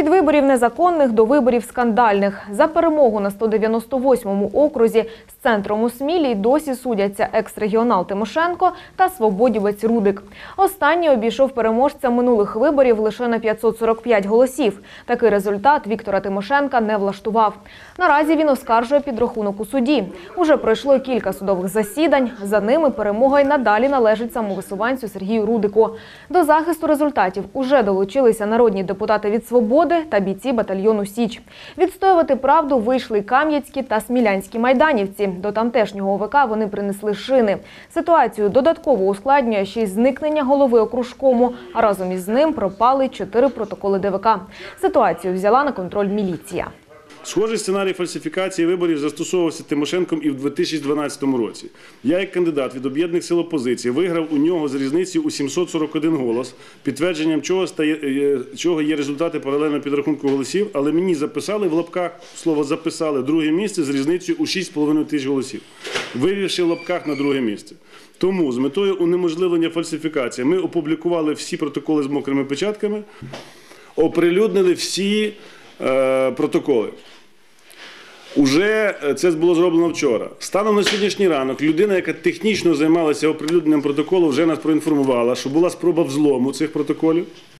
Від виборів незаконних до виборів скандальних. За перемогу на 198-му окрузі центром у Смілі досі судяться екс-регіонал Тимошенко та свободівець Рудик. Останній обійшов переможця минулих виборів лише на 545 голосів. Такий результат Віктора Тимошенка не влаштував. Наразі він оскаржує підрахунок у суді. Уже пройшло кілька судових засідань. За ними перемога й надалі належить самовисуванцю Сергію Рудику. До захисту результатів уже долучилися народні депутати від «Свободи» та бійці батальйону «Січ». Відстоювати правду вийшли кам'янські та смілянські майданівці. До тамтешнього ОВК вони принесли шини. Ситуацію додатково ускладнює ще й зникнення голови окружкому, а разом із ним пропали чотири протоколи ДВК. Ситуацію взяла на контроль міліція. Схожий сценарій фальсифікації виборів застосовувався Тимошенком і в 2012 році. Я, як кандидат від об'єднаних сил опозиції, виграв у нього з різницею у 741 голос, підтвердженням чого, стає, е, чого є результати паралельного підрахунку голосів, але мені записали в лапках, слово записали, друге місце з різницею у 6,5 тисяч голосів, вивівши в лапках на друге місце. Тому з метою унеможливлення фальсифікації ми опублікували всі протоколи з мокрими печатками, оприлюднили всі е, протоколи. Уже е, це було зроблено вчора. Станом на сьогоднішній ранок людина, яка технічно займалася оприлюдненням протоколу, вже нас проінформувала, що була спроба взлому цих протоколів.